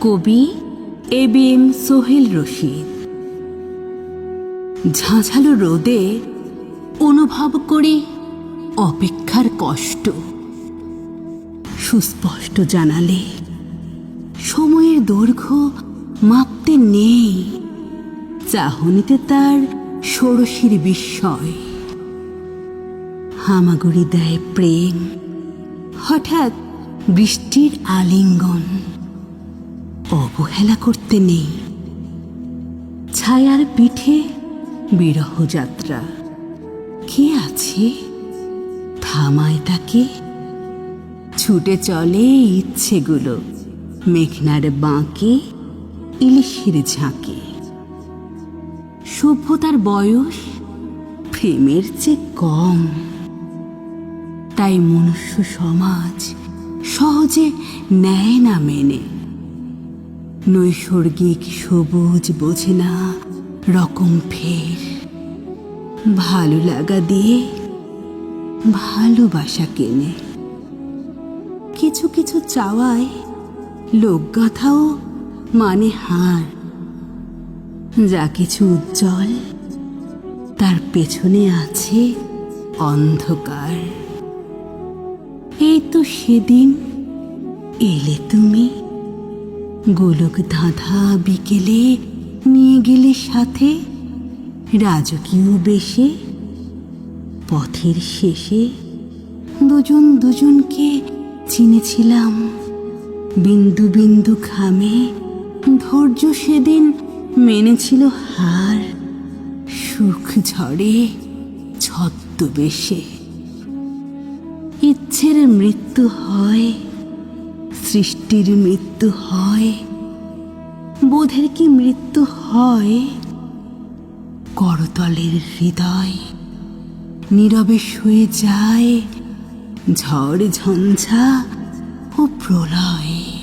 কবি A B M Sohel Rashid. ঝাঁঝালো রোদে অনুভব করি অপেক্ষার কষ্ট। সুস্পষ্ট জানালে সময়ের দৈর্ঘ্য মাপতে নেই। চাহনিতে তার ষোড়শীর বিস্ময়। হামাগুড়ি দেয় প্রেম। হঠাৎ বৃষ্টির আলিঙ্গন। অবহেলা করতে নেই। ছায়ার পিঠে বিরহ যাত্রা কে আছে? থামায় তাকে ছুটে চলে ইচ্ছেগুলো। মেঘনার বাঁকে, ইলিশের ঝাঁকে। সভ্যতার বয়স প্রেমের চেয়ে কম। তাই মনুষ্য সমাজ সহজে নেয় না মেনে। নৈসর্গিক সবুজ বোঝে না রকম ফের। ভালো লাগা দিয়ে ভালোবাসা কেনে। কিছু কিছু চাওয়ায় লোকগাথাও মানে হার। যা কিছু উজ্জ্বল, তার পেছনে আছে অন্ধকার। তো সেদিন এলে তুমি? গোলক ধাঁধা বিকেলে নিয়ে গেলে সাথে রাজকীয় বেশে? পথের শেষে দুজন দুজনকে চিনেছিলাম। বিন্দু বিন্দু খামে ধৈর্য সেদিন মেনেছিল হার। সুখ ঝড়ে ছদ্মবেশে। ইচ্ছের মৃত্যু হয়, সৃষ্টির মৃত্যু হয়, বোধের কি মৃত্যু হয়? করতলের হৃদয় নীরবে শুয়ে যায়, ঝড় ঝঞ্ঝা ও প্রলয়।